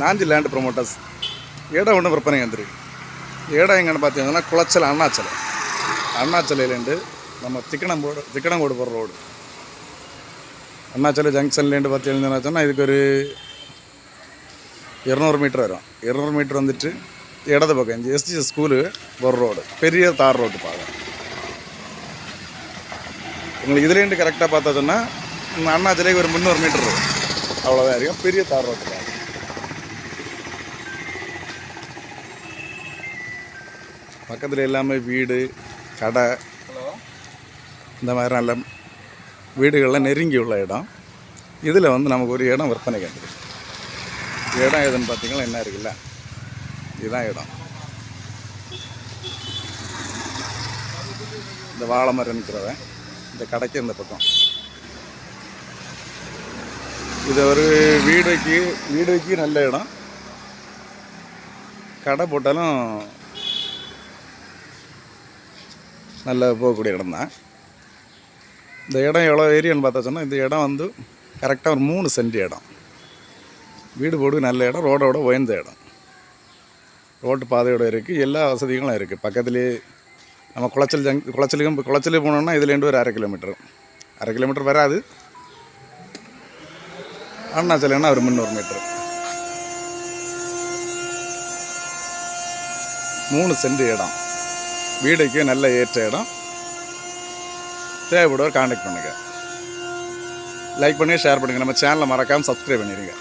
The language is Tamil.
நாஞ்சி லேண்ட் ப்ரொமோட்டர்ஸ் இடம் ஒன்று விற்பனை வந்துருக்கு இடம் எங்கன்னு பார்த்தீங்கன்னா குளச்சல் அண்ணாச்சலை அண்ணாச்சலையிலேருந்து நம்ம திக்கணம்போடு திக்கணங்கோடு போகிற ரோடு அண்ணாச்சலை ஜங்ஷன்லேருந்து பார்த்தீங்கன்னா சொன்னால் இதுக்கு ஒரு இரநூறு மீட்டர் வரும். இரநூறு மீட்டர் வந்துட்டு இடது பக்கம் இந்த எஸ்டி ஸ்கூலு ஒரு ரோடு பெரிய தார் ரோடு பாதை. உங்களுக்கு இதுலேருந்து கரெக்டாக பார்த்தா சொன்னால் இந்த ஒரு முந்நூறு மீட்டர் இருக்கும். அவ்வளோதான் இருக்கும். பெரிய தார் ரோட்டு பக்கத்தில் எல்லாமே வீடு கடை. இந்த மாதிரி நல்ல வீடுகள்லாம் நெருங்கி உள்ள இடம். இதில் வந்து நமக்கு ஒரு இடம் விற்பனை கண்டுது இடம் எதுன்னு பார்த்தீங்கன்னா என்ன இருக்குல்ல? இதுதான் இடம். இந்த வாழை மரம் இருக்கிறவன் இந்த கடைக்கு இந்த பக்கம். இது ஒரு வீடுக்கு வீடுக்கு நல்ல இடம். கடை போட்டாலும் நல்ல போகக்கூடிய இடம் தான். இந்த இடம் எவ்வளோ ஏரியான்னு பார்த்தா சொன்னால் இந்த இடம் வந்து கரெக்டாக ஒரு மூணு சென்ட் இடம். வீடு போடு நல்ல இடம் ரோடோட உயர்ந்த இடம். ரோட்டு பாதையோட இருக்குது எல்லா வசதிகளும் இருக்குது பக்கத்துலேயே நம்ம குளச்சல் ஜங் குளச்சலுக்கும் குளச்சல் போனோம்னா இதுலேருந்து ஒரு அரை கிலோமீட்டர். அரை கிலோமீட்டர் வராது. அருணாச்சலம்னா ஒரு முந்நூறு மீட்டர். மூணு சென்ட் இடம். வீடுக்கு நல்ல ஏற்ற இடம். தேவைப்படுவோர் காண்டாக்ட் பண்ணுங்கள் லைக் பண்ணி ஷேர் பண்ணுங்கள் நம்ம சேனலை மறக்காமல் சப்ஸ்கிரைப் பண்ணிடுங்க